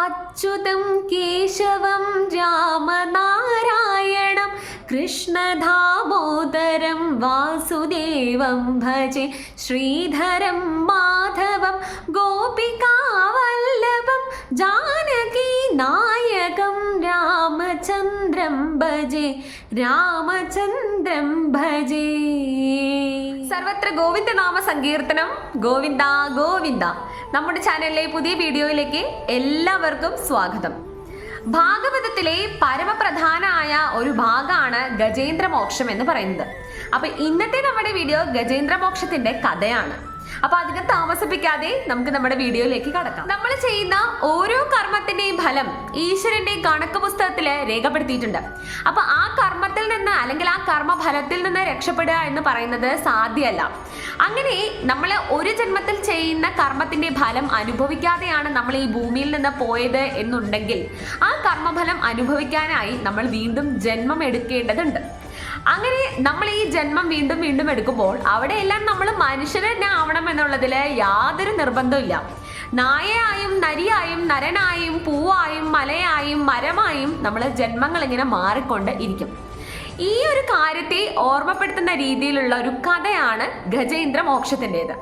അച്യുതം കേശവം രാമനാരായണം കൃഷ്ണദാമോദരം വാസുദേവം ഭജെ ശ്രീധരം മാധവം ഗോപികാവല്ലഭം ജാനകി നായകം രാമചന്ദ്രം ഭജേ രാമചന്ദ്രം ഭജേ. സർവത്ര ഗോവിന്ദ നാമ സങ്കീർത്തനം. ഗോവിന്ദ ഗോവിന്ദ. നമ്മുടെ ചാനലിലെ പുതിയ വീഡിയോയിലേക്ക് എല്ലാവർക്കും സ്വാഗതം. ഭാഗവതത്തിലെ പരമപ്രധാനമായ ഒരു ഭാഗമാണ് ഗജേന്ദ്രമോക്ഷം എന്ന് പറയുന്നത്. അപ്പൊ ഇന്നത്തെ നമ്മുടെ വീഡിയോ ഗജേന്ദ്രമോക്ഷത്തിന്റെ കഥയാണ്. അപ്പൊ അധികം താമസിപ്പിക്കാതെ നമുക്ക് നമ്മുടെ വീഡിയോയിലേക്ക് കടക്കാം. നമ്മൾ ചെയ്യുന്ന ഓരോ കർമ്മത്തിന്റെയും ഫലം ഈശ്വരന്റെ കണക്ക് പുസ്തകത്തിൽ രേഖപ്പെടുത്തിയിട്ടുണ്ട്. അപ്പൊ ആ കർമ്മത്തിൽ നിന്ന് അല്ലെങ്കിൽ ആ കർമ്മഫലത്തിൽ നിന്ന് രക്ഷപ്പെടുക എന്ന് പറയുന്നത് സാധ്യമല്ല. അങ്ങനെ നമ്മൾ ഒരു ജന്മത്തിൽ ചെയ്യുന്ന കർമ്മത്തിന്റെ ഫലം അനുഭവിക്കാതെയാണ് നമ്മൾ ഈ ഭൂമിയിൽ നിന്ന് പോയത് എന്നുണ്ടെങ്കിൽ ആ കർമ്മഫലം അനുഭവിക്കാനായി നമ്മൾ വീണ്ടും ജന്മം എടുക്കേണ്ടതുണ്ട്. അങ്ങനെ നമ്മൾ ഈ ജന്മം വീണ്ടും വീണ്ടും എടുക്കുമ്പോൾ അവിടെയെല്ലാം നമ്മൾ മനുഷ്യർ തന്നെ ആവണം എന്നുള്ളതിൽ യാതൊരു നിർബന്ധമില്ല നായയായും നരിയായും നരനായും പൂവായും മലയായും മരമായും നമ്മൾ ജന്മങ്ങൾ ഇങ്ങനെ മാറിക്കൊണ്ട് ഇരിക്കും. ഈ ഒരു കാര്യത്തെ ഓർമ്മപ്പെടുത്തുന്ന രീതിയിലുള്ള ഒരു കഥയാണ് ഗജേന്ദ്ര മോക്ഷത്തിന്റെത്.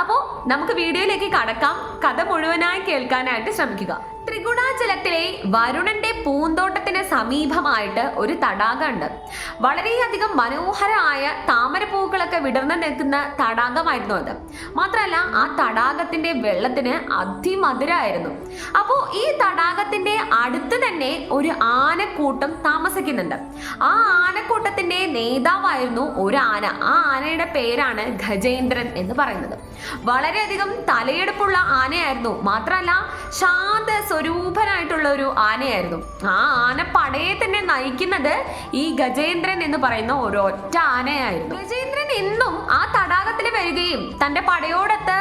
അപ്പോൾ നമുക്ക് വീഡിയോയിലേക്ക് കടക്കാം. കഥ മുഴുവനായി കേൾക്കാനായിട്ട് ശ്രമിക്കുക. ത്രികുണാചലത്തിലെ വരുണന്റെ പൂന്തോട്ടത്തിന് സമീപമായിട്ട് ഒരു തടാകമുണ്ട്. വളരെയധികം മനോഹരമായ താമരപ്പൂക്കളൊക്കെ വിടർന്നു നിൽക്കുന്ന തടാകമായിരുന്നു അത്. മാത്രമല്ല ആ തടാകത്തിന്റെ വെള്ളത്തിന് അതിമധുരമായിരുന്നു അപ്പോൾ ഈ തടാകത്തിന്റെ അടുത്ത് തന്നെ ഒരു ആനക്കൂട്ടം താമസിക്കുന്നുണ്ട്. ആ ആനക്കൂട്ടത്തിന്റെ നേതാവായിരുന്നു ഒരു ആന. ആ ആനയുടെ പേരാണ് ഗജേന്ദ്രൻ എന്ന് പറയുന്നത്. വളരെയധികം തലയെടുപ്പുള്ള ആനയായിരുന്നു. മാത്രമല്ല ശാന്ത സ്വരൂപനായിട്ടുള്ള ഒരു ആനയായിരുന്നു. ആ ആന പടയെ തന്നെ നയിക്കുന്നത് ഈ ഗജേന്ദ്രൻ എന്ന് പറയുന്ന ഒരൊറ്റ ആനയായിരുന്നു. ഗജേന്ദ്രൻ എന്നും ആ തടാകത്തിൽ വരികയും തന്റെ പടയോടൊത്ത്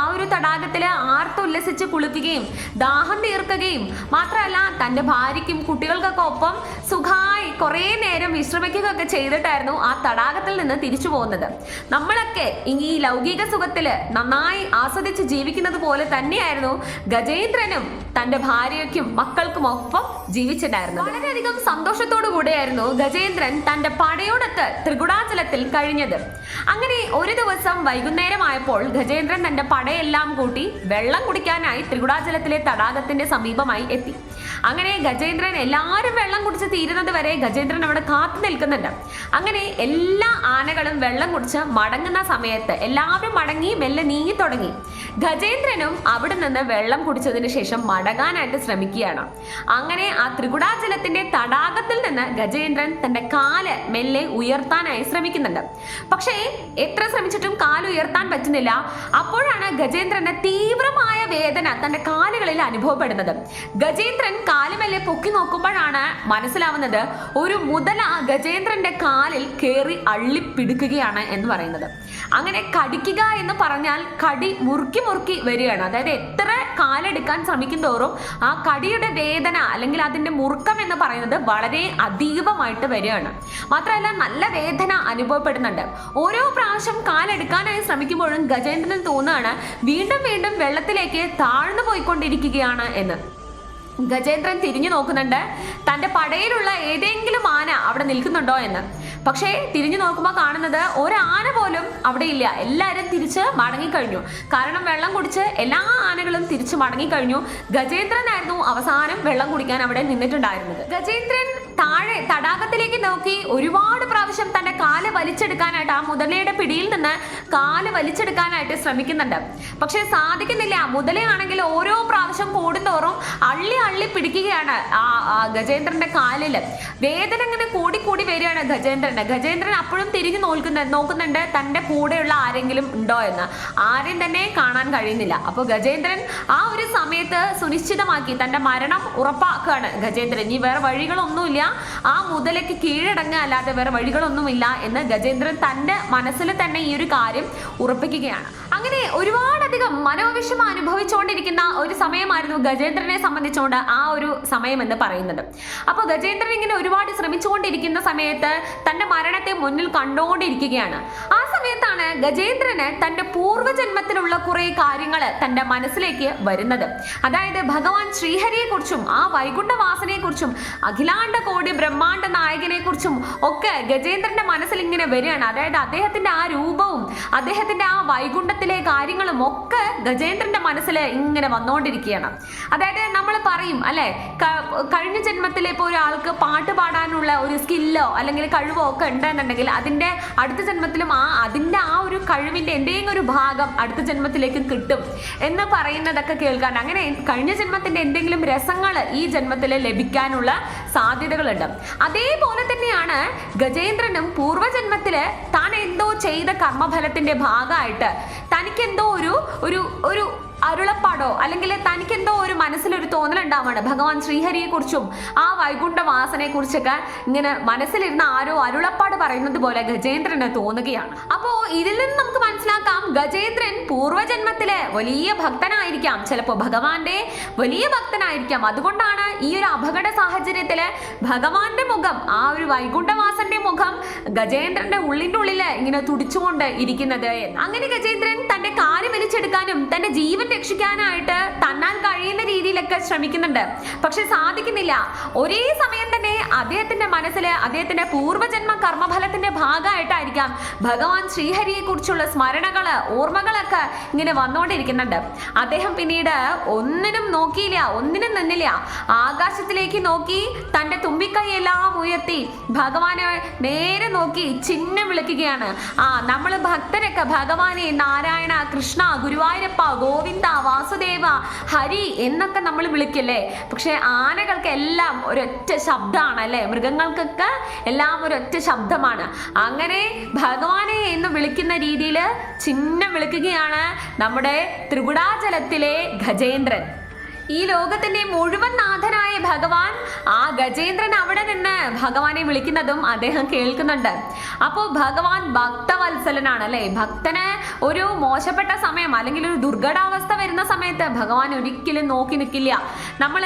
ആ ഒരു തടാകത്തിൽ ആർത്തുല്ലസിച്ച് കുളിക്കുകയും ദാഹം തീർക്കുകയും മാത്രമല്ല തന്റെ ഭാര്യയ്ക്കും കുട്ടികൾക്കൊക്കെ ഒപ്പം സുഖമായി കുറേ നേരം വിശ്രമിക്കുകയൊക്കെ ചെയ്തിട്ടായിരുന്നു ആ തടാകത്തിൽ നിന്ന് തിരിച്ചു പോകുന്നത്. നമ്മളൊക്കെ ഈ ലൗകിക സുഖത്തിൽ നന്നായി ആസ്വദിച്ച് ജീവിക്കുന്നത് പോലെ തന്നെയായിരുന്നു ഗജേന്ദ്രനും തന്റെ ഭാര്യയ്ക്കും മക്കൾക്കും ഒപ്പം ജീവിച്ചിട്ടുണ്ടായിരുന്നു വളരെയധികം സന്തോഷത്തോടു കൂടെയായിരുന്നു ഗജേന്ദ്രൻ തന്റെ പടയോടത്ത് ത്രികുടാചലത്തിൽ കഴിഞ്ഞത്. അങ്ങനെ ഒരു ദിവസം വൈകുന്നേരമായപ്പോൾ ഗജേന്ദ്രൻ തന്റെ പടയെല്ലാം കൂട്ടി വെള്ളം കുടിക്കാനായി ത്രികുടാചലത്തിലെ തടാകത്തിന്റെ സമീപമായി എത്തി. അങ്ങനെ ഗജേന്ദ്രൻ എല്ലാവരും വെള്ളം കുടിച്ച് തീരുന്നത് വരെ ഗജേന്ദ്രൻ അവിടെ കാത്തു നിൽക്കുന്നുണ്ട്. അങ്ങനെ എല്ലാ ആനകളും വെള്ളം കുടിച്ച് മടങ്ങുന്ന സമയത്ത് എല്ലാവരും മടങ്ങി മെല്ലെ നീങ്ങി തുടങ്ങി. ഗജേന്ദ്രനും അവിടെ നിന്ന് വെള്ളം കുടിച്ചതിന് ശേഷം മടങ്ങാനായിട്ട് ശ്രമിക്കുകയാണ്. അങ്ങനെ ആ ത്രികുടാചലത്തിന്റെ തടാകത്തിൽ നിന്ന് ഗജേന്ദ്രൻ തന്റെ കാൽ മെല്ലെ ഉയർത്താനായി ശ്രമിക്കുന്നുണ്ട്. പക്ഷേ എത്ര ശ്രമിച്ചിട്ടും കാൽ ഉയർത്താൻ പറ്റുന്നില്ല. അപ്പോഴാണ് ഗജേന്ദ്രന്റെ തീവ്രമായ വേദന തന്റെ കാലുകളിൽ അനുഭവപ്പെടുന്നത്. ഗജേന്ദ്രൻ കാലുമെല്ലെ പൊക്കി നോക്കുമ്പോഴാണ് മനസ്സിലാവുന്നത് ഒരു മുതല ഗജേന്ദ്രന്റെ കാലിൽ കയറി അള്ളിപ്പിടിക്കുകയാണ് എന്ന് പറയുന്നത്. അങ്ങനെ കടിക്കുക എന്ന് പറഞ്ഞാൽ കടി മുറുക്കി മുറുക്കി വരികയാണ്. അതായത് എത്ര കാലെടുക്കാൻ ശ്രമിക്കും തോറും ആ കടിയുടെ വേദന അല്ലെങ്കിൽ അതിന്റെ മുറുക്കം എന്ന് പറയുന്നത് വളരെ അതീവമായിട്ട് വരികയാണ്. മാത്രമല്ല നല്ല വേദന അനുഭവപ്പെടുന്നുണ്ട്. ഓരോ പ്രാവശ്യം കാലെടുക്കാനായി ശ്രമിക്കുമ്പോഴും ഗജേന്ദ്രൻ തോന്നുകയാണ് വീണ്ടും വീണ്ടും വെള്ളത്തിലേക്ക് താഴ്ന്നു പോയിക്കൊണ്ടിരിക്കുകയാണ് എന്ന്. ഗജേന്ദ്രൻ തിരിഞ്ഞു നോക്കുന്നുണ്ട്. തന്റെ പടയിലുള്ള ഏതെങ്കിലും ആന അവിടെ നിൽക്കുന്നുണ്ടോ എന്ന്. പക്ഷേ തിരിഞ്ഞു നോക്കുമ്പോൾ കാണുന്നത് ഒരാന പോലും അവിടെ ഇല്ല. എല്ലാവരും തിരിച്ച് മടങ്ങിക്കഴിഞ്ഞു. കാരണം വെള്ളം കുടിച്ച് എല്ലാ ആനകളും തിരിച്ച് മടങ്ങിക്കഴിഞ്ഞു. ഗജേന്ദ്രനായിരുന്നു അവസാനം വെള്ളം കുടിക്കാൻ അവിടെ നിന്നിട്ടുണ്ടായിരുന്നത്. ഗജേന്ദ്രൻ താഴെ തടാകത്തിലേക്ക് നോക്കി ഒരുപാട് പ്രാവശ്യം തന്റെ കാൽ വലിച്ചെടുക്കാനായിട്ട് ആ മുതലയുടെ പിടിയിൽ നിന്ന് കാൽ വലിച്ചെടുക്കാനായിട്ട് ശ്രമിക്കുന്നുണ്ട്. പക്ഷെ സാധിക്കുന്നില്ല. മുതലയാണെങ്കിൽ ഓരോ പ്രാവശ്യം കൂടുന്തോറും അള്ളി അള്ളി പിടിക്കുകയാണ് ആ ഗജേന്ദ്രന്റെ കാലിൽ. വേദന ഇങ്ങനെ കൂടി കൂടി വരികയാണ് ഗജേന്ദ്രന് ഗജേന്ദ്രൻ അപ്പോഴും തിരിഞ്ഞു നോക്കുന്ന നോക്കുന്നുണ്ട്. തന്റെ കൂടെയുള്ള ആരെങ്കിലും ഉണ്ടോ എന്ന്. ആരെയും തന്നെ കാണാൻ കഴിയുന്നില്ല. അപ്പോൾ ഗജേന്ദ്രൻ ആ ഒരു സമയത്ത് സുനിശ്ചിതമാക്കി തന്റെ മരണം ഉറപ്പാക്കുകയാണ് ഗജേന്ദ്രൻ. ഇനി വേറെ വഴികളൊന്നുമില്ല. ആ മുതലയ്ക്ക് കീഴടങ്ങുക അല്ലാതെ വേറെ വഴികളൊന്നുമില്ല എന്ന് ഗജേന്ദ്രൻ തന്റെ മനസ്സിൽ തന്നെ ഈ ഒരു കാര്യം ഉറപ്പിക്കുകയാണ്. അങ്ങനെ ഒരുപാടധികം മനോവിഷമം അനുഭവിച്ചുകൊണ്ടിരിക്കുന്ന ഒരു സമയമായിരുന്നു ഗജേന്ദ്രനെ സംബന്ധിച്ചുകൊണ്ട് ആ ഒരു സമയം എന്ന് പറയുന്നത്. അപ്പോൾ ഗജേന്ദ്രൻ ഇങ്ങനെ ഒരുപാട് ശ്രമിച്ചുകൊണ്ടിരിക്കുന്ന സമയത്ത് തന്റെ മരണത്തെ മുന്നിൽ കണ്ടുകൊണ്ടിരിക്കുകയാണ്. ആ സമയത്താണ് ഗജേന്ദ്രന് തന്റെ പൂർവജന്മത്തിലുള്ള കുറെ കാര്യങ്ങൾ തന്റെ മനസ്സിലേക്ക് വരുന്നത്. അതായത് ഭഗവാൻ ശ്രീഹരിയെ കുറിച്ചും ആ വൈകുണ്ഠവാസനെ കുറിച്ചും അഖിലാണ്ട കോടി ബ്രഹ്മാണ്ട നായകനെ കുറിച്ചും ഒക്കെ ഗജേന്ദ്രന്റെ മനസ്സിൽ ഇങ്ങനെ വരികയാണ്. അതായത് അദ്ദേഹത്തിന്റെ ആ രൂപവും അദ്ദേഹത്തിന്റെ ആ വൈകുണ്ഠത്തിലെ കാര്യങ്ങളും ഒക്കെ ഗജേന്ദ്രന്റെ മനസ്സിൽ ഇങ്ങനെ വന്നുകൊണ്ടിരിക്കുകയാണ്. അതായത് നമ്മൾ പറയും അല്ലെ? കഴിഞ്ഞ ജന്മത്തിലെ ഇപ്പോൾ ഒരാൾക്ക് പാട്ട് പാടാനുള്ള ഒരു സ്കില്ലോ അല്ലെങ്കിൽ കഴിവോ ഒക്കെ ഉണ്ടെന്നുണ്ടെങ്കിൽ അതിന്റെ അടുത്ത ജന്മത്തിലും ആ അതിന്റെ ആ ഒരു കഴിവിന്റെ എന്തെങ്കിലും ഒരു ഭാഗം അടുത്ത ജന്മത്തിലേക്ക് കിട്ടും എന്ന് പറയുന്നതൊക്കെ കേൾക്കാൻ അങ്ങനെ കഴിഞ്ഞ ജന്മത്തിന്റെ എന്തെങ്കിലും രസങ്ങൾ ഈ ജന്മത്തിൽ ലഭിക്കാനുള്ള സാധ്യതകളുണ്ട്. അതേപോലെ തന്നെയാണ് ഗജേന്ദ്രനും പൂർവജന്മത്തിൽ താൻ എന്തോ ചെയ്ത കർമ്മഫലത്തിന്റെ ഭാഗമായിട്ട് തനിക്കെന്തോ ഒരു ഒരു ഒരു അരുളപ്പാടോ? അല്ലെങ്കിൽ തനിക്ക് എന്തോ ഒരു മനസ്സിലൊരു തോന്നലുണ്ടാവാണ്. ഭഗവാൻ ശ്രീഹരിയെ കുറിച്ചും ആ വൈകുണ്ഠ വാസനയെ കുറിച്ചൊക്കെ ഇങ്ങനെ മനസ്സിലിരുന്ന ആരോ അരുളപ്പാട് പറയുന്നത് പോലെ ഗജേന്ദ്രന് തോന്നുകയാണ്. അപ്പോ ഇതിൽ നിന്ന് നമുക്ക് മനസ്സിലാക്കാം ഗജേന്ദ്രൻ പൂർവജന്മത്തിലെ വലിയ ഭക്തനായിരിക്കാം. ചിലപ്പോ ഭഗവാന്റെ വലിയ ഭക്തനായിരിക്കാം. അതുകൊണ്ടാണ് ഈ ഒരു അപകട സാഹചര്യത്തിൽ ഭഗവാന്റെ മുഖം ആ ഒരു വൈകുണ്ഠവാസന്റെ മുഖം ഗജേന്ദ്രന്റെ ഉള്ളിന്റെ ഉള്ളിൽ ഇങ്ങനെ തുടിച്ചുകൊണ്ട് ഇരിക്കുന്നത്. അങ്ങനെ ഗജേന്ദ്രൻ തന്റെ കാര്യം വലിച്ചെടുക്കാനും തന്റെ ജീവൻ രക്ഷിക്കാനായിട്ട് തന്നാൽ കഴിയുന്ന രീതിയിലൊക്കെ ശ്രമിക്കുന്നുണ്ട്. പക്ഷെ സാധിക്കുന്നില്ല. ഒരേ സമയം തന്നെ അദ്ദേഹത്തിന്റെ മനസ്സിൽ അദ്ദേഹത്തിന്റെ പൂർവജന്മ കർമ്മഫലത്തിന്റെ ഭാഗമായിട്ടായിരിക്കാം ഭഗവാൻ ശ്രീഹരിയെ കുറിച്ചുള്ള സ്മരണകൾ ഓർമ്മകളൊക്കെ ഇങ്ങനെ വന്നുകൊണ്ടിരിക്കുന്നുണ്ട്. അദ്ദേഹം പിന്നീട് ഒന്നിനും നോക്കിയില്ല ഒന്നിനും നിന്നില്ല. ആകാശത്തിലേക്ക് നോക്കി തന്റെ തുമ്പിക്കൈ എല്ലാം ഉയർത്തി ഭഗവാനെ നേരെ നോക്കി ചിഹ്നം വിളിക്കുകയാണ്. ആ നമ്മൾ ഭക്തരൊക്കെ ഭഗവാനെ നാരായണ കൃഷ്ണ ഗുരുവായൂരപ്പ ഗോവിന്ദ വാസുദേവ? ഹരി എന്നൊക്കെ നമ്മൾ വിളിക്കില്ലേ? പക്ഷെ ആനകൾക്ക് എല്ലാം ഒരൊറ്റ ശബ്ദമാണ് അല്ലേ മൃഗങ്ങൾക്കൊക്കെ എല്ലാം ഒരൊറ്റ ശബ്ദമാണ്. അങ്ങനെ ഭഗവാനെ എന്ന് വിളിക്കുന്ന രീതിയിൽ ചിഹ്നം വിളിക്കുകയാണ് നമ്മുടെ ത്രിപുടാചലത്തിലെ ഗജേന്ദ്രൻ. ഈ ലോകത്തിന്റെ മുഴുവൻ നാഥനായ ഭഗവാൻ ആ ഗജേന്ദ്രൻ അവിടെ നിന്ന് ഭഗവാനെ വിളിക്കുന്നതും അദ്ദേഹം കേൾക്കുന്നുണ്ട്. അപ്പോ ഭഗവാൻ ഭക്തവത്സലനാണ് അല്ലെ? ഭക്തന് ഒരു മോശപ്പെട്ട സമയം അല്ലെങ്കിൽ ഒരു ദുർഘടാവസ്ഥ വരുന്ന സമയത്ത് ഭഗവാൻ ഒരിക്കലും നോക്കി നിൽക്കില്ല. നമ്മൾ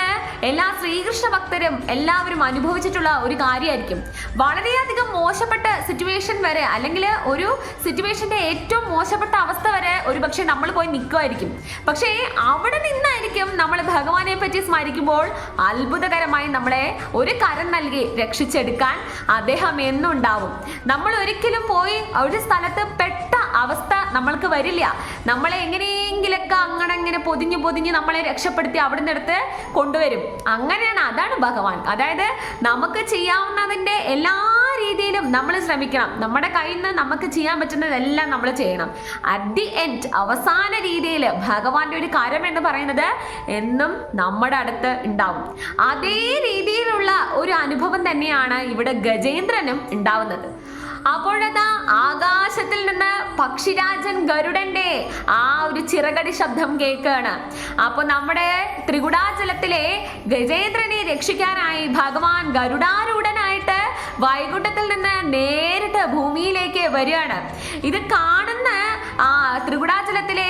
എല്ലാ ശ്രീകൃഷ്ണ ഭക്തരും എല്ലാവരും അനുഭവിച്ചിട്ടുള്ള ഒരു കാര്യമായിരിക്കും വളരെയധികം മോശപ്പെട്ട സിറ്റുവേഷൻ വരെ അല്ലെങ്കിൽ ഒരു സിറ്റുവേഷന്റെ ഏറ്റവും മോശപ്പെട്ട അവസ്ഥ വരെ ഒരുപക്ഷെ നമ്മൾ പോയി നിൽക്കുമായിരിക്കും. പക്ഷേ അവിടെ നിന്നായിരിക്കും നമ്മൾ ഭഗവാനെ പറ്റി സ്മരിക്കുമ്പോൾ അത്ഭുതകരമായി നമ്മളെ ഒരു കരം നൽകി രക്ഷിച്ചെടുക്കാൻ അദ്ദേഹം എന്നുണ്ടാവും. നമ്മൾ ഒരിക്കലും പോയി ഒരു സ്ഥലത്ത് പെട്ട അവസ്ഥ നമ്മൾക്ക് വരില്ല. നമ്മളെ എങ്ങനെയെങ്കിലൊക്കെ അങ്ങനെ ഇങ്ങനെ പൊതിഞ്ഞു പൊതിഞ്ഞ് നമ്മളെ രക്ഷപ്പെടുത്തി അവിടെ നിന്നെടുത്ത് കൊണ്ടുവരും. അങ്ങനെയാണ് അതാണ് ഭഗവാൻ. അതായത് നമുക്ക് ചെയ്യാവുന്നതിന്റെ എല്ലാ രീതിയിലും നമ്മൾ ശ്രമിക്കണം. നമ്മുടെ കയ്യിൽ നിന്ന് നമുക്ക് ചെയ്യാൻ പറ്റുന്നതെല്ലാം നമ്മൾ ചെയ്യണം. അറ്റ് ദി എൻഡ് അവസാന രീതിയിൽ ഭഗവാന്റെ ഒരു കരം എന്ന് പറയുന്നത് എന്നും നമ്മുടെ അടുത്ത് ഉണ്ടാവും. അതേ രീതിയിലുള്ള ഒരു അനുഭവം തന്നെയാണ് ഇവിടെ ഗജേന്ദ്രനും ഉണ്ടാവുന്നത്. അപ്പോഴതാ ആകാശത്തിൽ നിന്ന് പക്ഷിരാജൻ ഗരുഡന്റെ ആ ഒരു ചിറകടി ശബ്ദം കേൾക്കുകയാണ് അപ്പൊ നമ്മുടെ ത്രികുടാചലത്തിലെ ഗജേന്ദ്രനെ രക്ഷിക്കാനായി ഭഗവാൻ ഗരുഡാരൂഢനായിട്ട് വൈകുണ്ഠത്തിൽ നിന്ന് നേരിട്ട് ഭൂമിയിലേക്ക് വരികയാണ്. ഇത് കാണുന്ന ആ ത്രികുടാചലത്തിലെ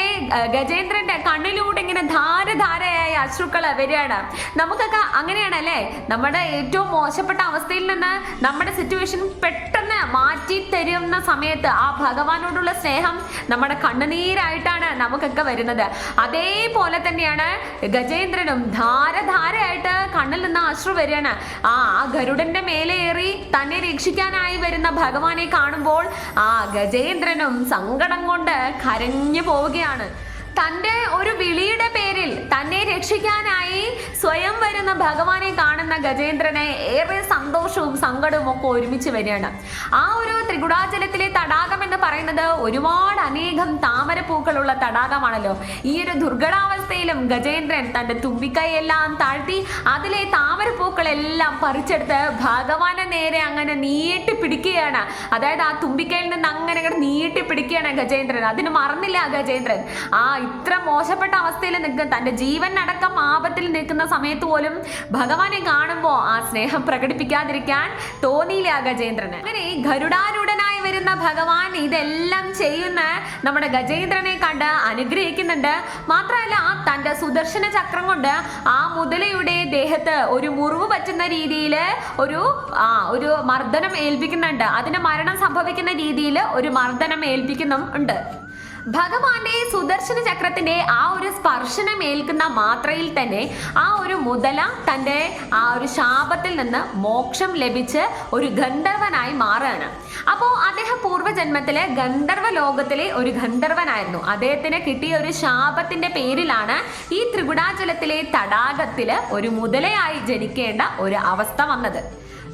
ഗജേന്ദ്രന്റെ കണ്ണിലൂടെ ഇങ്ങനെ ധാരധാരയായ അശ്രുക്കൾ വരികയാണ്. നമുക്കൊക്കെ അങ്ങനെയാണ് അല്ലേ? നമ്മുടെ ഏറ്റവും മോശപ്പെട്ട അവസ്ഥയിൽ നിന്ന് നമ്മുടെ സിറ്റുവേഷൻ പെട്ടെന്ന് മാറ്റി തരുന്ന സമയത്ത് ആ ഭഗവാനോടുള്ള സ്നേഹം നമ്മുടെ കണ്ണുനീരായിട്ടാണ് നമുക്കൊക്കെ വരുന്നത്. അതേപോലെ തന്നെയാണ് ഗജേന്ദ്രനും ധാരധാരയായിട്ട് കണ്ണിൽ നിന്ന് അശ്രു വരികയാണ്. ആ ആ ഗരുഡന്റെ മേലെ ഏറി തന്നെ രക്ഷിക്കാനായി വരുന്ന ഭഗവാനെ കാണുമ്പോൾ ആ ഗജേന്ദ്രനും സങ്കടം കൊണ്ട് കരഞ്ഞു പോവുകയാണ്. തന്റെ ഒരു വിളിയുടെ പേരിൽ തന്നെ രക്ഷിക്കാനായി സ്വയം വരുന്ന ഭഗവാനെ കാണുന്ന ഗജേന്ദ്രനെ ഏറെ സന്തോഷവും സങ്കടവും ഒക്കെ ഒരുമിച്ച് വരികയാണ്. ആ ഒരു ത്രികുടാചലത്തിലെ തടാകം എന്ന് പറയുന്നത് ഒരുപാട് അനേകം താമരപ്പൂക്കളുള്ള തടാകമാണല്ലോ. ഈ ഒരു ദുർഘടാവസ്ഥയിലും ഗജേന്ദ്രൻ തന്റെ തുമ്പിക്കൈയെല്ലാം താഴ്ത്തി അതിലെ താമരപ്പൂക്കളെല്ലാം പറിച്ചെടുത്ത് ഭഗവാനെ നേരെ അങ്ങനെ നീട്ടി പിടിക്കുകയാണ്. അതായത് ആ തുമ്പിക്കൈയിൽ നിന്ന് അങ്ങനെ നീട്ടി പിടിക്കുകയാണ് ഗജേന്ദ്രൻ. അതിന് മറന്നില്ല ഗജേന്ദ്രൻ. ആ ഇത്ര മോശപ്പെട്ട അവസ്ഥയിൽ നിൽക്കുന്ന തന്റെ ജീവൻ അടക്കം ആപത്തിൽ നിൽക്കുന്ന സമയത്ത് പോലും ഭഗവാനെ കാണുമ്പോൾ ആ സ്നേഹം പ്രകടിപ്പിക്കാതിരിക്കാൻ തോന്നിയില്ല ഗജേന്ദ്രന്. അങ്ങനെ ഗരുഡാരൂഢനായി വരുന്ന ഭഗവാൻ ഇതെല്ലാം ചെയ്യുന്ന നമ്മുടെ ഗജേന്ദ്രനെ കണ്ട് അനുഗ്രഹിക്കുന്നുണ്ട്. മാത്രമല്ല തന്റെ സുദർശന ചക്രം കൊണ്ട് ആ മുതലയുടെ ദേഹത്ത് ഒരു മുറിവ് പറ്റുന്ന രീതിയിൽ ഒരു ആ ഒരു മർദ്ദനം ഏൽപ്പിക്കുന്നുണ്ട്. അതിന് മരണം സംഭവിക്കുന്ന രീതിയിൽ ഒരു മർദ്ദനം ഏൽപ്പിക്കുന്നും ഉണ്ട്. ഭഗവാന്റെ സുദർശന ചക്രത്തിന്റെ ആ ഒരു സ്പർശനം ഏൽക്കുന്ന മാത്രയിൽ തന്നെ ആ ഒരു മുതല തന്റെ ആ ഒരു ശാപത്തിൽ നിന്ന് മോക്ഷം ലഭിച്ച് ഒരു ഗന്ധർവനായി മാറുകയാണ്. അപ്പോൾ അദ്ദേഹം പൂർവജന്മത്തിലെ ഗന്ധർവ ലോകത്തിലെ ഒരു ഗന്ധർവനായിരുന്നു. അദ്ദേഹത്തിന് കിട്ടിയ ഒരു ശാപത്തിന്റെ പേരിലാണ് ഈ ത്രികുടാചലത്തിലെ തടാകത്തിൽ ഒരു മുതലയായി ജനിക്കേണ്ട ഒരു അവസ്ഥ വന്നത്.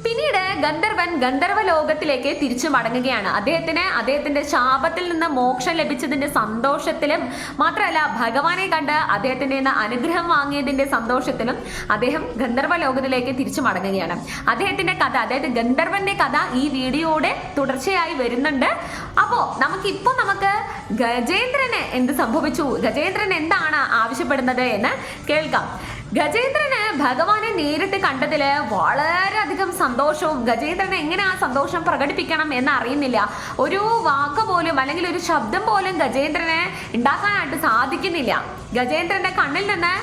പിന്നീട് ഗന്ധർവൻ ഗന്ധർവ ലോകത്തിലേക്ക് തിരിച്ചു മടങ്ങുകയാണ്. അദ്ദേഹത്തിന് അദ്ദേഹത്തിന്റെ ശാപത്തിൽ നിന്ന് മോക്ഷം ലഭിച്ചതിന്റെ സന്തോഷത്തിലും മാത്രമല്ല ഭഗവാനെ കണ്ട് അദ്ദേഹത്തിന്റെ അനുഗ്രഹം വാങ്ങിയതിന്റെ സന്തോഷത്തിലും അദ്ദേഹം ഗന്ധർവ ലോകത്തിലേക്ക് തിരിച്ചു മടങ്ങുകയാണ്. അദ്ദേഹത്തിന്റെ കഥ അതായത് ഗന്ധർവന്റെ കഥ ഈ വീഡിയോയുടെ തുടർച്ചയായി വരുന്നുണ്ട്. അപ്പോ നമുക്കിപ്പോ നമുക്ക് ഗജേന്ദ്രന് എന്ത് സംഭവിച്ചു? ഗജേന്ദ്രൻ എന്താണ് ആവശ്യപ്പെടുന്നത് എന്ന് കേൾക്കാം. ഗജേന്ദ്രന് ഭഗവാനെ നേരിട്ട് കണ്ടതിൽ വളരെയധികം സന്തോഷവും ഗജേന്ദ്രൻ എങ്ങനെ ആ സന്തോഷം പ്രകടിപ്പിക്കണം എന്ന് അറിയുന്നില്ല ഒരു വാക്ക് പോലും അല്ലെങ്കിൽ ഒരു ശബ്ദം പോലും ഗജേന്ദ്രന് ഉണ്ടാക്കാനായിട്ട് സാധിക്കുന്നില്ല. ഗജേന്ദ്രന്റെ കണ്ണിൽ നിന്ന്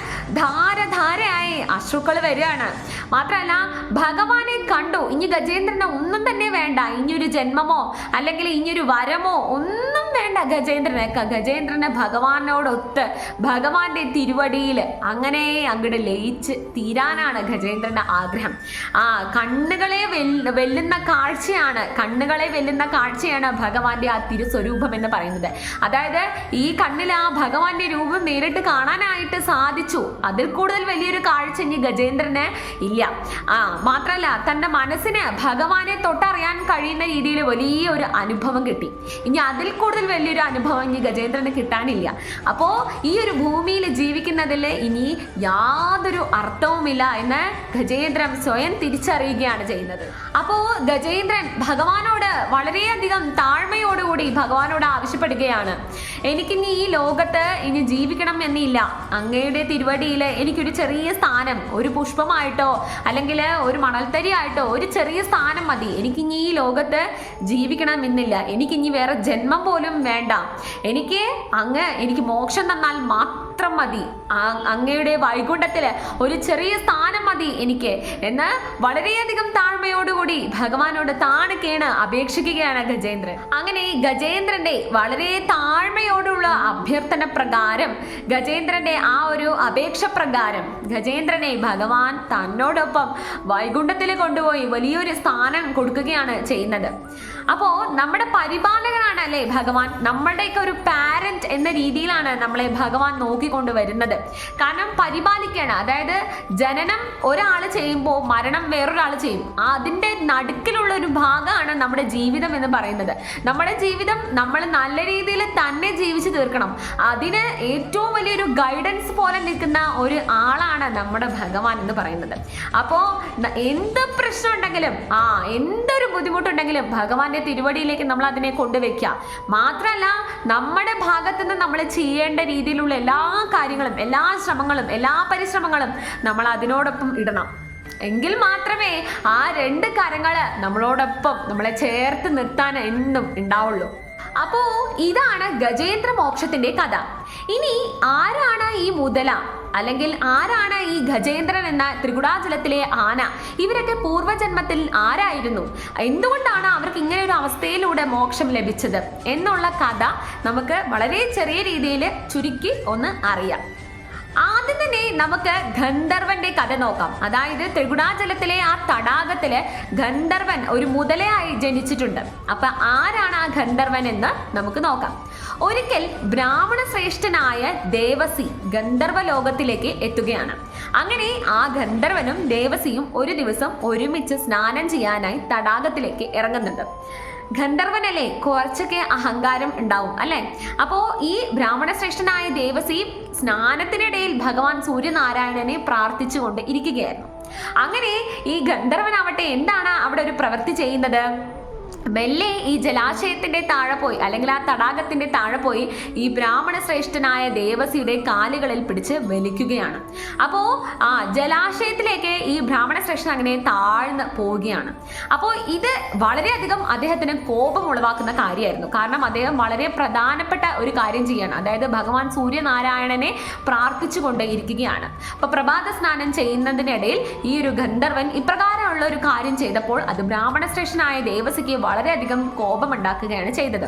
ധാരധാരയായി അശ്രുക്കൾ വരികയാണ്. മാത്രമല്ല ഭഗവാനെ കണ്ടു ഇനി ഗജേന്ദ്രന് ഒന്നും തന്നെ വേണ്ട. ഇനിയൊരു ജന്മമോ അല്ലെങ്കിൽ ഇനിയൊരു വരമോ ഒന്നും വേണ്ട ഗജേന്ദ്രനെ. ഗജേന്ദ്രന് ഭഗവാനോടൊത്ത് ഭഗവാന്റെ തിരുവടിയിൽ അങ്ങനെ അങ്ങോട്ട് ലയിച്ച് തീരാനാണ് ഗജേന്ദ്രന്റെ ആഗ്രഹം. ആ കണ്ണുകളെ വെല്ല- വെല്ലുന്ന കാഴ്ചയാണ് കണ്ണുകളെ വെല്ലുന്ന കാഴ്ചയാണ് ഭഗവാന്റെ ആ തിരുസ്വരൂപം എന്ന് പറയുന്നത്. അതായത് ഈ കണ്ണിൽ ആ ഭഗവാന്റെ രൂപം നേരിട്ട് കാണാനായിട്ട് സാധിച്ചു. അതിൽ കൂടുതൽ വലിയൊരു കാഴ്ച ഇനി ഗജേന്ദ്രന് ഇല്ല. ആ മാത്രമല്ല തന്റെ മനസ്സിന് ഭഗവാനെ തൊട്ടറിയാൻ കഴിയുന്ന രീതിയിൽ വലിയ ഒരു അനുഭവം കിട്ടി. ഇനി അതിൽ കൂടുതൽ വലിയൊരു അനുഭവം ഇനി ഗജേന്ദ്രന് കിട്ടാനില്ല. അപ്പോ ഈ ഒരു ഭൂമിയിൽ ജീവിക്കുന്നതിൽ ഇനി യാതൊരു അർത്ഥവുമില്ല എന്ന് ഗജേന്ദ്രൻ സ്വയം തിരിച്ചറിയുകയാണ് ചെയ്യുന്നത്. അപ്പോ ഗജേന്ദ്രൻ ഭഗവാനോട് വളരെയധികം താഴ്മയോടുകൂടി ഭഗവാനോട് ആവശ്യപ്പെടുകയാണ്. എനിക്കിനി ഈ ലോകത്ത് ഇനി ജീവിക്കണം എന്നില്ല. അങ്ങയുടെ തിരുവടിയിൽ എനിക്കൊരു ചെറിയ സ്ഥാനം ഒരു പുഷ്പമായിട്ടോ അല്ലെങ്കിൽ ഒരു മണൽത്തരിയായിട്ടോ ഒരു ചെറിയ സ്ഥാനം മതി. എനിക്കിനി ഈ ലോകത്ത് ജീവിക്കണം എന്നില്ല എനിക്കിനി വേറെ ജന്മം പോലും വേണ്ട. എനിക്ക് അങ്ങ് എനിക്ക് മോക്ഷം തന്നാൽ മാത്രം മതി. ആ- അങ്ങയുടെ വൈകുണ്ഠത്തിൽ ഒരു ചെറിയ സ്ഥാനം മതി എനിക്ക്. എന്ന് വളരെയധികം താഴ്മയോടുകൂടി ഭഗവാനോട് താണുകയാണ് അപേക്ഷിക്കുകയാണ് ഗജേന്ദ്രൻ. അങ്ങനെ ഗജേന്ദ്രന്റെ വളരെ താഴ്മയോടുള്ള അഭ്യർത്ഥന പ്രകാരം ഗജേന്ദ്രന്റെ ആ ഒരു അപേക്ഷ പ്രകാരം ഗജേന്ദ്രനെ ഭഗവാൻ തന്നോടൊപ്പം വൈകുണ്ഠത്തിൽ കൊണ്ടുപോയി വലിയൊരു സ്ഥാനം കൊടുക്കുകയാണ് ചെയ്യുന്നത്. അപ്പോ നമ്മുടെ പരിപാലകനാണ് അല്ലേ ഭഗവാൻ? നമ്മളുടെയൊക്കെ ഒരു പാരന്റ് എന്ന രീതിയിലാണ് നമ്മളെ ഭഗവാൻ നോക്കിക്കൊണ്ട് വരുന്നത്. കാരണം പരിപാലിക്കണം. അതായത് ജനനം ഒരാൾ ചെയ്യുമ്പോൾ മരണം വേറൊരാൾ ചെയ്യും. അതിന്റെ നടുക്കിലുള്ള ഒരു ഭാഗമാണ് നമ്മുടെ ജീവിതം എന്ന് പറയുന്നത്. നമ്മുടെ ജീവിതം നമ്മൾ നല്ല രീതിയിൽ തന്നെ ജീവിച്ചു തീർക്കണം. അതിന് ഏറ്റവും വലിയൊരു ഗൈഡൻസ് പോലെ നിൽക്കുന്ന ഒരു ആളാണ് നമ്മുടെ ഭഗവാൻ എന്ന് പറയുന്നത്. അപ്പോൾ എന്ത് പ്രശ്നം ഉണ്ടെങ്കിലും ആ എന്തൊരു ബുദ്ധിമുട്ടുണ്ടെങ്കിലും ഭഗവാന്റെ തിരുവടിയിലേക്ക് നമ്മൾ അതിനെ കൊണ്ടുവയ്ക്കുക. മാത്രമല്ല നമ്മുടെ ഭാഗത്തുനിന്ന് നമ്മൾ ചെയ്യേണ്ട രീതിയിലുള്ള എല്ലാ കാര്യങ്ങളും എല്ലാ ശ്രമങ്ങളും എല്ലാ പരിശ്രമങ്ങളും നമ്മൾ അതിനോടൊപ്പം ഇടണം. എങ്കിൽ മാത്രമേ ആ രണ്ട് കരങ്ങൾ നമ്മളോടൊപ്പം നമ്മളെ ചേർത്ത് നിർത്താൻ എന്നും ഉണ്ടാവുള്ളൂ. അപ്പോ ഇതാണ് ഗജേന്ദ്ര മോക്ഷത്തിന്റെ കഥ. ഇനി ആരാണ് ഈ മുതല? അല്ലെങ്കിൽ ആരാണ് ഈ ഗജേന്ദ്രൻ എന്ന ത്രികുടാചലത്തിലെ ആന? ഇവരൊക്കെ പൂർവജന്മത്തിൽ ആരായിരുന്നു? എന്തുകൊണ്ടാണ് അവർക്ക് ഇങ്ങനെ ഒരു അവസ്ഥയിലൂടെ മോക്ഷം ലഭിച്ചത്? എന്നുള്ള കഥ നമുക്ക് വളരെ ചെറിയ രീതിയിൽ ചുരുക്കി ഒന്ന് അറിയാം. ആദ്യം തന്നെ നമുക്ക് ഗന്ധർവന്റെ കഥ നോക്കാം. അതായത് ത്രികുണാചലത്തിലെ ആ തടാകത്തിൽ ഗന്ധർവൻ ഒരു മുതലയായി ജനിച്ചിട്ടുണ്ട്. അപ്പൊ ആരാണ് ആ ഗന്ധർവൻ എന്ന് നമുക്ക് നോക്കാം. ഒരിക്കൽ ബ്രാഹ്മണ ശ്രേഷ്ഠനായ ദേവസി ഗന്ധർവ ലോകത്തിലേക്ക് എത്തുകയാണ്. അങ്ങനെ ആ ഗന്ധർവനും ദേവസിയും ഒരു ദിവസം ഒരുമിച്ച് സ്നാനം ചെയ്യാനായി തടാകത്തിലേക്ക് ഇറങ്ങുന്നുണ്ട്. ഗന്ധർവനല്ലേ? കുറച്ചൊക്കെ അഹങ്കാരം ഉണ്ടാവും അല്ലെ? അപ്പോ ഈ ബ്രാഹ്മണ ശ്രേഷ്ഠനായ ദേവസി സ്നാനത്തിനിടയിൽ ഭഗവാൻ സൂര്യനാരായണനെ പ്രാർത്ഥിച്ചുകൊണ്ട് ഇരിക്കുകയായിരുന്നു. അങ്ങനെ ഈ ഗന്ധർവനാവട്ടെ എന്താണ് അവിടെ ഒരു പ്രവൃത്തി ചെയ്യുന്നത്? മെല്ലെ ഈ ജലാശയത്തിന്റെ താഴെ പോയി അല്ലെങ്കിൽ ആ തടാകത്തിന്റെ താഴെ പോയി ഈ ബ്രാഹ്മണ ശ്രേഷ്ഠനായ ദേവസിയുടെ കാലുകളിൽ പിടിച്ച് വലിക്കുകയാണ്. അപ്പോ ആ ജലാശയത്തിലേക്ക് ഈ ബ്രാഹ്മണ ശ്രേഷ്ഠൻ അങ്ങനെ താഴ്ന്ന് പോവുകയാണ്. അപ്പോ ഇത് വളരെയധികം അദ്ദേഹത്തിന് കോപം ഉളവാക്കുന്ന കാര്യമായിരുന്നു. കാരണം അദ്ദേഹം വളരെ പ്രധാനപ്പെട്ട ഒരു കാര്യം ചെയ്യാണ്. അതായത് ഭഗവാൻ സൂര്യനാരായണനെ പ്രാർത്ഥിച്ചുകൊണ്ട് ഇരിക്കുകയാണ്. അപ്പൊ പ്രഭാത സ്നാനം ചെയ്യുന്നതിനിടയിൽ ഈ ഒരു ഗന്ധർവൻ ഇപ്രകാരമുള്ള ഒരു കാര്യം ചെയ്തപ്പോൾ അത് ബ്രാഹ്മണ ശ്രേഷ്ഠനായ ദേവസിക്ക് വളരെയധികം കോപമുണ്ടാക്കുകയാണ് ചെയ്തത്.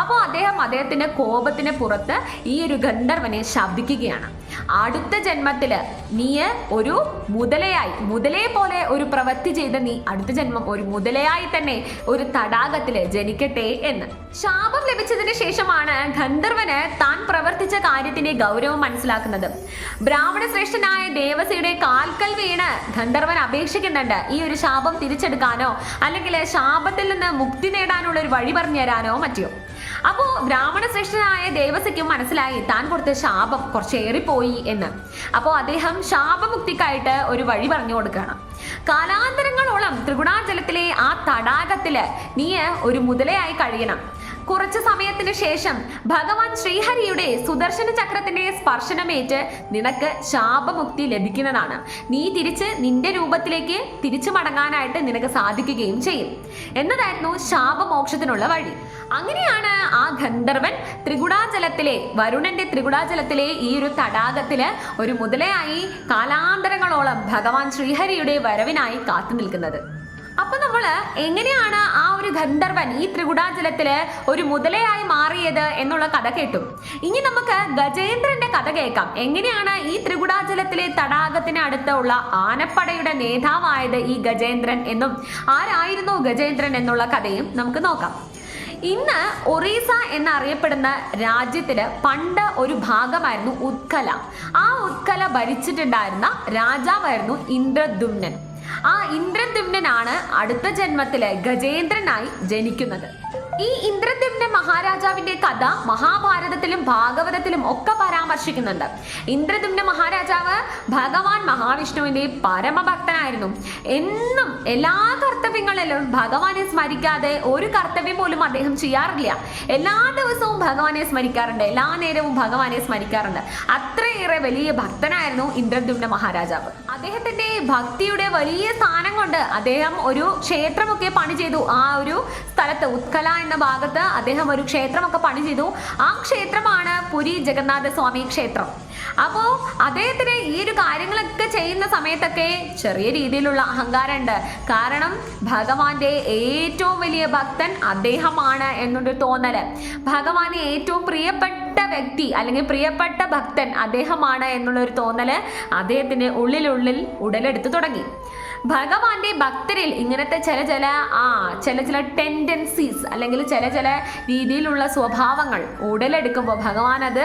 അപ്പോൾ അദ്ദേഹം അദ്ദേഹത്തിന്റെ കോപത്തിന് പുറത്ത് ഈ ഒരു ഗന്ധർവനെ ശബ്ദിക്കുകയാണ്. അടുത്ത ജന്മത്തിൽ നീ ഒരു മുതലയായി മുതലയെ പോലെ ഒരു പ്രവൃത്തി ചെയ്ത നീ അടുത്ത ജന്മം ഒരു മുതലയായി തന്നെ ഒരു തടാകത്തിൽ ജനിക്കട്ടെ എന്ന്. ശാപം ലഭിച്ചതിന് ശേഷമാണ് ഗന്ധർവന് താൻ പ്രവർത്തിച്ച കാര്യത്തിന്റെ ഗൗരവം മനസ്സിലാക്കുന്നത്. ബ്രാഹ്മണ ശ്രേഷ്ഠനായ ദേവസയുടെ കാൽക്കൽ വീണ് ഗന്ധർവൻ അപേക്ഷിക്കുന്നുണ്ട് ഈ ഒരു ശാപം തിരിച്ചെടുക്കാനോ അല്ലെങ്കിൽ ശാപത്തിൽ നിന്ന് മുക്തി നേടാനുള്ള ഒരു വഴി പറഞ്ഞു തരാനോ മറ്റോ അപ്പോൾ ബ്രാഹ്മണ ശ്രേഷ്ഠനായ ദേവസയ്ക്കും മനസ്സിലായി താൻ കൊടുത്ത ശാപം കുറച്ചേറിപ്പോയി എന്ന്. അപ്പോൾ അദ്ദേഹം ശാപമുക്തിക്കായിട്ട് ഒരു വഴി പറഞ്ഞു കൊടുക്കുകയാണ്. കാലാന്തരങ്ങളോളം ത്രിഗുണാജലത്തിലെ ആ തടാകത്തിൽ നീ ഒരു മുതലയായി കഴിയണം കുറച്ച് സമയത്തിന് ശേഷം ഭഗവാൻ ശ്രീഹരിയുടെ സുദർശന ചക്രത്തിന്റെ സ്പർശനമേറ്റ് നിനക്ക് ശാപമുക്തി ലഭിക്കുന്നതാണ്. നീ തിരിച്ച് നിന്റെ രൂപത്തിലേക്ക് തിരിച്ചു മടങ്ങാനായിട്ട് നിനക്ക് സാധിക്കുകയും ചെയ്യും. എന്നതായിരുന്നു ശാപമോക്ഷത്തിനുള്ള വഴി. അങ്ങനെയാണ് ആ ഗന്ധർവൻ ത്രികുടാചലത്തിലെ വരുണന്റെ ത്രികുടാചലത്തിലെ ഈ ഒരു തടാകത്തിൽ ഒരു മുതലയായി കാലാന്തരങ്ങളോളം ഭഗവാൻ ശ്രീഹരിയുടെ വരവിനായി കാത്തു നിൽക്കുന്നത്. അപ്പൊ നമ്മൾ എങ്ങനെയാണ് ആ ഒരു ഗന്ധർവൻ ഈ ത്രികുടാചലത്തിൽ ഒരു മുതലയായി മാറിയത് എന്നുള്ള കഥ കേട്ടു. ഇനി നമുക്ക് ഗജേന്ദ്രന്റെ കഥ കേൾക്കാം. എങ്ങനെയാണ് ഈ ത്രികുടാചലത്തിലെ തടാകത്തിന് അടുത്തുള്ള ആനപ്പടയുടെ നേതാവായത് ഈ ഗജേന്ദ്രൻ എന്നും ആരായിരുന്നു ഗജേന്ദ്രൻ എന്നുള്ള കഥയും നമുക്ക് നോക്കാം. ഇന്ന് ഒറീസ എന്നറിയപ്പെടുന്ന രാജ്യത്തിന് പണ്ട് ഒരു ഭാഗമായിരുന്നു ഉത്കല. ആ ഉത്കല ഭരിച്ചിട്ടുണ്ടായിരുന്ന രാജാവായിരുന്നു ഇന്ദ്രദുമ്നൻ ആ ഇന്ദ്രദ്യുമ്നാണ് അടുത്ത ജന്മത്തിലെ ഗജേന്ദ്രനായി ജനിക്കുന്നത്. ഈ ഇന്ദ്രദേവന്റെ മഹാരാജാവിന്റെ കഥ മഹാഭാരതത്തിലും ഭാഗവതത്തിലും ഒക്കെ പരാമർശിക്കുന്നുണ്ട്. ഇന്ദ്രദ്യുമ്ന മഹാരാജാവ് ഭഗവാൻ മഹാവിഷ്ണുവിന്റെ പരമഭക്തനായിരുന്നു. എന്നും എല്ലാ കർത്തവ്യങ്ങളിലും ഭഗവാനെ സ്മരിക്കാതെ ഒരു കർത്തവ്യം പോലും അദ്ദേഹം ചെയ്യാറില്ല. എല്ലാ ദിവസവും ഭഗവാനെ സ്മരിക്കാറുണ്ട്. എല്ലാ നേരവും ഭഗവാനെ സ്മരിക്കാറുണ്ട്. അത്രയേറെ വലിയ ഭക്തനായിരുന്നു ഇന്ദ്രദ്യുമ്ന മഹാരാജാവ്. അദ്ദേഹത്തിന്റെ ഭക്തിയുടെ വലിയ സ്ഥാനം കൊണ്ട് അദ്ദേഹം ഒരു ക്ഷേത്രമൊക്കെ പണി ചെയ്തു. ആ ഒരു സ്ഥലത്ത് ഉത്കല എന്ന ഭാഗത്ത് അദ്ദേഹം ഒരു ക്ഷേത്രമൊക്കെ പണി ചെയ്തു. ആ ക്ഷേത്രമാണ് പുരി ജഗന്നാഥ സ്വാമി ക്ഷേത്രം. അപ്പോൾ അദ്ദേഹത്തിന് ഈ ഒരു കാര്യങ്ങളൊക്കെ ചെയ്യുന്ന സമയത്തൊക്കെ ചെറിയ രീതിയിലുള്ള അഹങ്കാരമുണ്ട്. കാരണം ഭഗവാന്റെ ഏറ്റവും വലിയ ഭക്തൻ അദ്ദേഹമാണ് എന്നൊരു തോന്നൽ. ഭഗവാന് ഏറ്റവും പ്രിയപ്പെട്ട വ്യക്തി അല്ലെങ്കിൽ പ്രിയപ്പെട്ട ഭക്തൻ അദ്ദേഹമാണ് എന്നുള്ള എന്നുള്ളൊരു തോന്നൽ അദ്ദേഹത്തിന്റെ ഉള്ളിലുള്ളിൽ ഉടലെടുത്തു തുടങ്ങി. ഭഗവാന്റെ ഭക്തരിൽ ഇങ്ങനത്തെ ചില ചില ആ ചില ചില ടെൻഡൻസീസ് അല്ലെങ്കിൽ ചില ചില രീതിയിലുള്ള സ്വഭാവങ്ങൾ ഉടലെടുക്കുമ്പോൾ ഭഗവാൻ അത്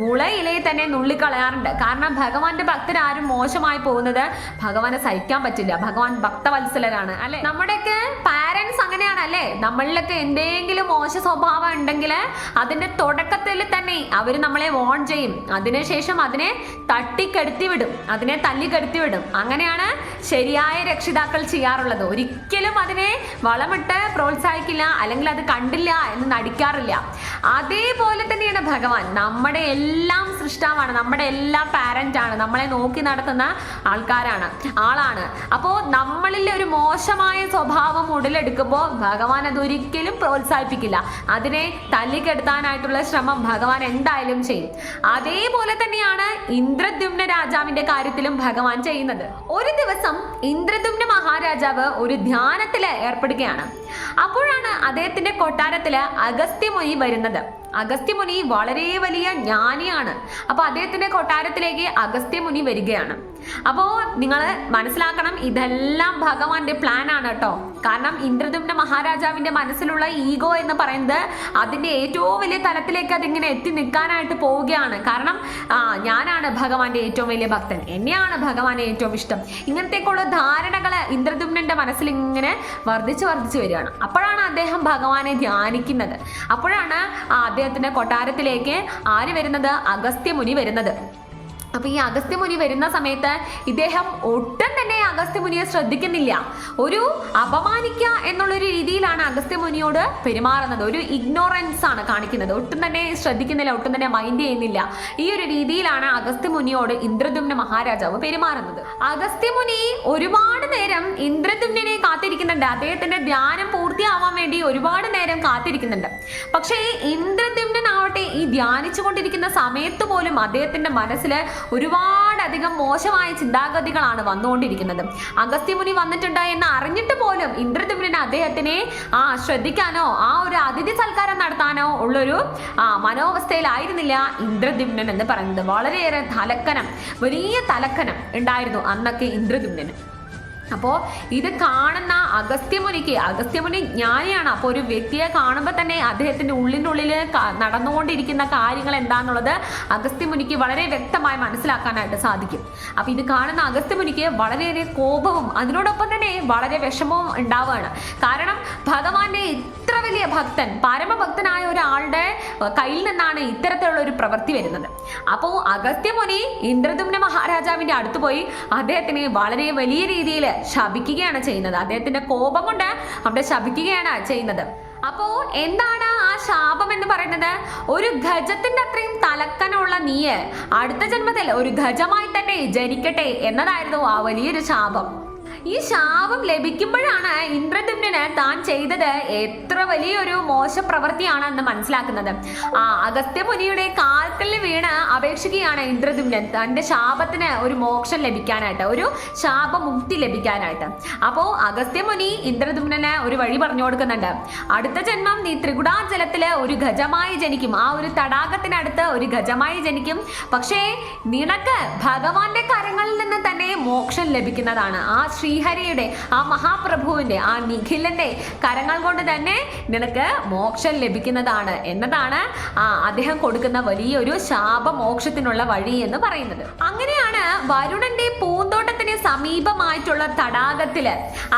മുളയിലയിൽ തന്നെ നുള്ളിക്കളയാറുണ്ട്. കാരണം ഭഗവാന്റെ ഭക്തരാരും മോശമായി പോകുന്നത് ഭഗവാനെ സഹിക്കാൻ പറ്റില്ല. ഭഗവാൻ ഭക്തവത്സലരാണ് അല്ലെ? നമ്മുടെയൊക്കെ പാരൻസ് അങ്ങനെയാണ് അല്ലേ? നമ്മളിലൊക്കെ എന്തെങ്കിലും മോശ സ്വഭാവം ഉണ്ടെങ്കിൽ അതിന്റെ തുടക്കത്തിൽ തന്നെ അവർ നമ്മളെ വോൺ ചെയ്യും. അതിനുശേഷം അതിനെ തട്ടിക്കെടുത്തി വിടും അതിനെ തല്ലിക്കെടുത്തി വിടും അങ്ങനെയാണ് ശരിയായ രക്ഷിതാക്കൾ ചെയ്യാറുള്ളത്. ഒരിക്കലും അതിനെ വളമിട്ട് പ്രോത്സാഹിക്കില്ല അല്ലെങ്കിൽ അത് കണ്ടില്ല എന്ന് നടിക്കാറില്ല. അതേപോലെ തന്നെയാണ് ഭഗവാൻ. നമ്മുടെ എല്ലാം സൃഷ്ടാവാണ്. നമ്മുടെ എല്ലാ പാരന്റ് ആണ്. നമ്മളെ നോക്കി നടത്തുന്ന ആൾക്കാരാണ് ആളാണ്. അപ്പോ നമ്മളിൽ ഒരു മോശമായ സ്വഭാവം ഉടലെടുക്കുമ്പോൾ ഭഗവാൻ അത് ഒരിക്കലും പ്രോത്സാഹിപ്പിക്കില്ല. അതിനെ തല്ലിക്കെടുത്താനായിട്ടുള്ള ശ്രമം ഭഗവാൻ എന്തായാലും ചെയ്യും. അതേപോലെ തന്നെയാണ് ഇന്ദ്രദ്യുമ്ന രാജാവിന്റെ കാര്യത്തിലും ഭഗവാൻ ചെയ്യുന്നത്. ഒരു ദിവസം ഇന്ദ്രദ്യുമ്ന മഹാരാജാവ് ഒരു ധ്യാനത്തിൽ ഏർപ്പെടുകയാണ്. അപ്പോഴാണ് അദ്ദേഹത്തിന്റെ കൊട്ടാരത്തിൽ അഗസ്ത്യമുനി വരുന്നത്. അഗസ്ത്യമുനി വളരെ വലിയ ജ്ഞാനിയാണ്. അപ്പൊ അദ്ദേഹത്തിന്റെ കൊട്ടാരത്തിലേക്ക് അഗസ്ത്യമുനി വരികയാണ്. അപ്പോ നിങ്ങൾ മനസ്സിലാക്കണം ഇതെല്ലാം ഭഗവാന്റെ പ്ലാൻ ആണ് കേട്ടോ. കാരണം ഇന്ദ്രദുമ്ന മഹാരാജാവിന്റെ മനസ്സിലുള്ള ഈഗോ എന്ന് പറയുന്നത് അതിന്റെ ഏറ്റവും വലിയ തലത്തിലേക്ക് അതിങ്ങനെ എത്തി നിൽക്കാനായിട്ട് പോവുകയാണ്. കാരണം ആ ഞാനാണ് ഭഗവാന്റെ ഏറ്റവും വലിയ ഭക്തൻ. എന്നെയാണ് ഭഗവാനെ ഏറ്റവും ഇഷ്ടം. ഇങ്ങനത്തേക്കുള്ള ധാരണകൾ ഇന്ദ്രദുമ്നന്റെ മനസ്സിൽ ഇങ്ങനെ വർദ്ധിച്ചു വർദ്ധിച്ചു വരികയാണ്. അപ്പോഴാണ് അദ്ദേഹം ഭഗവാനെ ധ്യാനിക്കുന്നത്. അപ്പോഴാണ് ആ അദ്ദേഹത്തിന്റെ കൊട്ടാരത്തിലേക്ക് ആര് വരുന്നത്? അഗസ്ത്യമുനി വരുന്നത്. അപ്പൊ ഈ അഗസ്ത്യമുനി വരുന്ന സമയത്ത് ഇദ്ദേഹം ഒട്ടും തന്നെ അഗസ്ത്യമുനിയെ ശ്രദ്ധിക്കുന്നില്ല. ഒരു അപമാനിക്കുക എന്നുള്ളൊരു രീതിയിലാണ് അഗസ്ത്യമുനിയോട് പെരുമാറുന്നത്. ഒരു ഇഗ്നോറൻസ് ആണ് കാണിക്കുന്നത്. ഒട്ടും തന്നെ ശ്രദ്ധിക്കുന്നില്ല ഒട്ടും തന്നെ മൈൻഡ് ചെയ്യുന്നില്ല. ഈ ഒരു രീതിയിലാണ് അഗസ്ത്യമുനിയോട് ഇന്ദ്രദുമ്ന മഹാരാജാവ് പെരുമാറുന്നത്. അഗസ്ത്യമുനി ഒരുപാട് നേരം ഇന്ദ്രദുമ്നെ കാത്തിരിക്കുന്നുണ്ട്. അദ്ദേഹത്തിന്റെ ധ്യാനം പൂർത്തിയാവാൻ വേണ്ടി ഒരുപാട് നേരം കാത്തിരിക്കുന്നുണ്ട്. പക്ഷേ ഇന്ദ്രദ്യുമ്നാവട്ടെ ഈ ധ്യാനിച്ചു കൊണ്ടിരിക്കുന്ന സമയത്ത് പോലും അദ്ദേഹത്തിന്റെ മനസ്സിൽ ഒരുപാടധികം മോശമായ ചിന്താഗതികളാണ് വന്നുകൊണ്ടിരിക്കുന്നത്. അഗസ്ത്യമുനി വന്നിട്ടുണ്ട് എന്ന് അറിഞ്ഞിട്ട് പോലും ഇന്ദ്രദ്യുമ്നന് അദ്ദേഹത്തിനെ ആ ശ്രദ്ധിക്കാനോ ആ ഒരു അതിഥി സൽക്കാരം നടത്താനോ ഉള്ളൊരു ആ മനോവസ്ഥയിലായിരുന്നില്ല ഇന്ദ്രദ്യുമ്നൻ എന്ന് പറയുന്നത്. വളരെയേറെ തലക്കനം വലിയ തലക്കനം ഉണ്ടായിരുന്നു അന്നൊക്കെ ഇന്ദ്രദ്യുമ്നന് അപ്പോൾ ഇത് കാണുന്ന അഗസ്ത്യമുനിക്ക് അഗസ്ത്യമുനി ജ്ഞാനിയാണ്. അപ്പോൾ ഒരു വ്യക്തിയെ കാണുമ്പോൾ തന്നെ അദ്ദേഹത്തിന്റെ ഉള്ളിനുള്ളിൽ നടന്നുകൊണ്ടിരിക്കുന്ന കാര്യങ്ങൾ എന്താണെന്നുള്ളത് അഗസ്ത്യമുനിക്ക് വളരെ വ്യക്തമായി മനസ്സിലാക്കാനായിട്ട് സാധിക്കും. അപ്പോൾ ഇത് കാണുന്ന അഗസ്ത്യമുനിക്ക് വളരെയേറെ കോപവും അതിനോടൊപ്പം തന്നെ വളരെ വിഷമവും ഉണ്ടാവുകയാണ്. കാരണം ഭഗവാന്റെ ഇത്ര വലിയ ഭക്തൻ പരമഭക്തനായ ഒരാളുടെ കയ്യിൽ നിന്നാണ് ഇത്തരത്തിലുള്ള ഒരു പ്രവൃത്തി വരുന്നത്. അപ്പോൾ അഗസ്ത്യമുനി ഇന്ദ്രദുമ്ന മഹാരാജാവിന്റെ അടുത്ത് പോയി അദ്ദേഹത്തിന് വളരെ വലിയ രീതിയിൽ ശപിക്കുകയാണ് ചെയ്യുന്നത്. അദ്ദേഹത്തിന്റെ കോപം കൊണ്ട് അവിടെ ശപിക്കുകയാണ് ചെയ്യുന്നത്. അപ്പോ എന്താണ് ആ ശാപം എന്ന് പറയുന്നത്? ഒരു ഗജത്തിന്റെ അത്രയും തലക്കനുള്ള നീയ് അടുത്ത ജന്മത്തിൽ ഒരു ഗജമായി തന്നെ ജനിക്കട്ടെ എന്നതായിരുന്നു ആ വലിയൊരു ശാപം. ഈ ശാപം ലഭിക്കുമ്പോഴാണ് ഇന്ദ്രദുമ്നന് താൻ ചെയ്തത് എത്ര വലിയൊരു മോശ പ്രവൃത്തിയാണെന്ന് മനസ്സിലാക്കുന്നത്. ആ അഗസ്ത്യ മുനിയുടെ കാൽക്കൽ വീണ് അപേക്ഷിക്കുകയാണ് ഇന്ദ്രദുമ്നൻ തന്റെ ശാപത്തിന് ഒരു മോക്ഷം ലഭിക്കാനായിട്ട് ഒരു ശാപമുക്തി ലഭിക്കാനായിട്ട്. അപ്പോൾ അഗസ്ത്യമുനി ഇന്ദ്രദുമ്നന് ഒരു വഴി പറഞ്ഞു കൊടുക്കുന്നുണ്ട്. അടുത്ത ജന്മം നീ ത്രികുടാചലത്തിൽ ഒരു ഗജമായി ജനിക്കും. ആ ഒരു തടാകത്തിനടുത്ത് ഒരു ഗജമായി ജനിക്കും. പക്ഷേ നിനക്ക് ഭഗവാന്റെ കരങ്ങളിൽ നിന്ന് തന്നെ മോക്ഷം ലഭിക്കുന്നതാണ്. ആ ശ്രീഹരിയുടെ ആ മഹാപ്രഭുവിന്റെ ആ നിഖിലന്റെ കരങ്ങൾ കൊണ്ട് തന്നെ നിനക്ക് മോക്ഷം ലഭിക്കുന്നതാണ് എന്നതാണ് ആ അദ്ദേഹം കൊടുക്കുന്ന വലിയൊരു ശാപമോക്ഷത്തിനുള്ള വഴി എന്ന് പറയുന്നത്. അങ്ങനെയാണ് വരുണന്റെ പൂന്തോട്ടത്തിന് സമീപമായിട്ടുള്ള തടാകത്തിൽ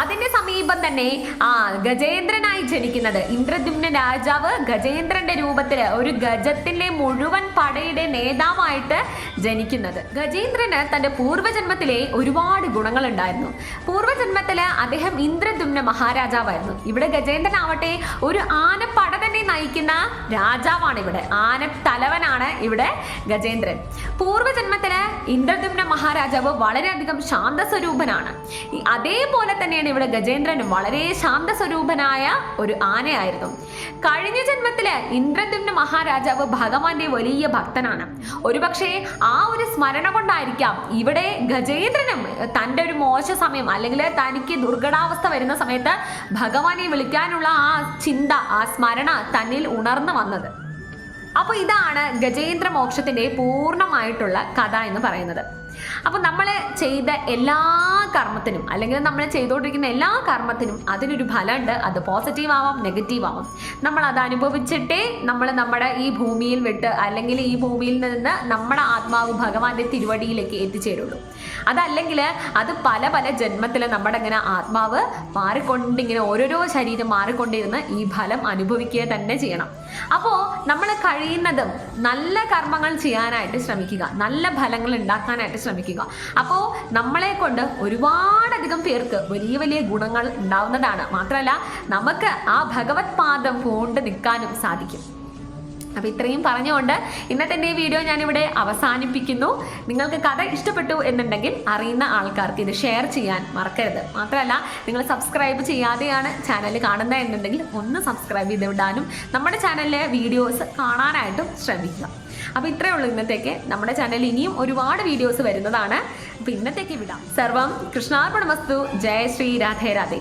അതിന്റെ സമീപം തന്നെ ആ ഗജേന്ദ്രനായി ജനിക്കുന്നത്. ഇന്ദ്രദ്യുമ്ന രാജാവ് ഗജേന്ദ്രന്റെ രൂപത്തിൽ ഒരു ഗജത്തിന്റെ മുഴുവൻ പടയുടെ നേതാവായിട്ട് ജനിക്കുന്നത്. ഗജേന്ദ്രന് തന്റെ പൂർവജന്മത്തിലെ ഒരുപാട് ഗുണങ്ങൾ ഉണ്ടായിരുന്നു പൂർവജന്മത്തിൽ അദ്ദേഹം ഇന്ദ്രദുമ്ന മഹാരാജാവായിരുന്നു. ഇവിടെ ഗജേന്ദ്രൻ ആവട്ടെ ഒരു ആനപ്പട തന്നെ നയിക്കുന്ന രാജാവാണ് ഇവിടെ. ആന തലവനാണ് ഇവിടെ ഗജേന്ദ്രൻ. പൂർവജന്മത്തിൽ ഇന്ദ്രദുമ്ന മഹാരാജാവ് വളരെയധികം ശാന്തസ്വരൂപനാണ്. സ്വരൂപനാണ് അതേപോലെ തന്നെയാണ് ഇവിടെ ഗജേന്ദ്രനും വളരെ ശാന്തസ്വരൂപനായ ഒരു ആനയായിരുന്നു. കഴിഞ്ഞ ജന്മത്തിൽ ഇന്ദ്രദുമ്ന മഹാരാജാവ് ഭഗവാന്റെ വലിയ ഭക്തനാണ്. ഒരുപക്ഷെ ആ ഒരു സ്മരണ കൊണ്ടായിരിക്കാം ഇവിടെ ഗജേന്ദ്രനും തന്റെ ഒരു മോശ സമയം അല്ലെങ്കിൽ തനിക്ക് ദുർഘടാവസ്ഥ വരുന്ന സമയത്ത് ഭഗവാനെ വിളിക്കാനുള്ള ആ ചിന്ത ആ സ്മരണ തന്നിൽ ഉണർന്നു വന്നത്. അപ്പോൾ ഇതാണ് ഗജേന്ദ്ര മോക്ഷത്തിന്റെ പൂർണമായിട്ടുള്ള കഥ എന്ന് പറയുന്നത്. അപ്പോൾ നമ്മൾ ചെയ്ത എല്ലാ കർമ്മത്തിനും അല്ലെങ്കിൽ നമ്മൾ ചെയ്തുകൊണ്ടിരിക്കുന്ന എല്ലാ കർമ്മത്തിനും അതിനൊരു ഫലമുണ്ട്. അത് പോസിറ്റീവ് ആവാം നെഗറ്റീവ് ആവാം. നമ്മൾ അത് അനുഭവിച്ചിട്ടേ നമ്മൾ നമ്മുടെ ഈ ഭൂമിയിൽ വിട്ട് അല്ലെങ്കിൽ ഈ ഭൂമിയിൽ നിന്ന് നമ്മുടെ ആത്മാവ് ഭഗവാന്റെ തിരുവടിയിലേക്ക് എത്തിച്ചേരുള്ളൂ. അതല്ലെങ്കിൽ അത് പല പല ജന്മത്തിൽ നമ്മുടെ ഇങ്ങനെ ആത്മാവ് മാറിക്കൊണ്ടിങ്ങനെ ഓരോരോ ശരീരം മാറിക്കൊണ്ടിരുന്ന് ഈ ഫലം അനുഭവിക്കുക തന്നെ ചെയ്യണം. അപ്പോൾ നമ്മൾ കഴിയുന്നതും നല്ല കർമ്മങ്ങൾ ചെയ്യാനായിട്ട് ശ്രമിക്കുക. നല്ല ഫലങ്ങൾ ഉണ്ടാക്കാനായിട്ട് ശ്രമിക്കുക. അപ്പോൾ നമ്മളെ കൊണ്ട് ഒരുപാടധികം പേർക്ക് വലിയ വലിയ ഗുണങ്ങൾ ഉണ്ടാവുന്നതാണ്. മാത്രമല്ല നമുക്ക് ആ ഭഗവത് പാദം കൊണ്ട് നിൽക്കാനും സാധിക്കും. അപ്പോൾ ഇത്രയും പറഞ്ഞുകൊണ്ട് ഇന്നത്തെ ഈ വീഡിയോ ഞാനിവിടെ അവസാനിപ്പിക്കുന്നു. നിങ്ങൾക്ക് കഥ ഇഷ്ടപ്പെട്ടു എന്നുണ്ടെങ്കിൽ അറിയുന്ന ആൾക്കാർക്ക് ഇത് ഷെയർ ചെയ്യാൻ മറക്കരുത്. മാത്രമല്ല നിങ്ങൾ സബ്സ്ക്രൈബ് ചെയ്യാതെയാണ് ചാനൽ കാണുന്നത് എന്നുണ്ടെങ്കിൽ ഒന്ന് സബ്സ്ക്രൈബ് ചെയ്ത് വിടാനും നമ്മുടെ ചാനലിലെ വീഡിയോസ് കാണാനായിട്ടും ശ്രമിക്കുക. അപ്പോൾ ഇത്രയേ ഉള്ളൂ ഇന്നത്തേക്ക്. നമ്മുടെ ചാനലിൽ ഇനിയും ഒരുപാട് വീഡിയോസ് വരുന്നതാണ്. അപ്പോൾ ഇന്നത്തേക്ക് വിടാം. സർവം കൃഷ്ണാർപ്പണ വസ്തു ജയ ശ്രീ രാധേ രാധേ.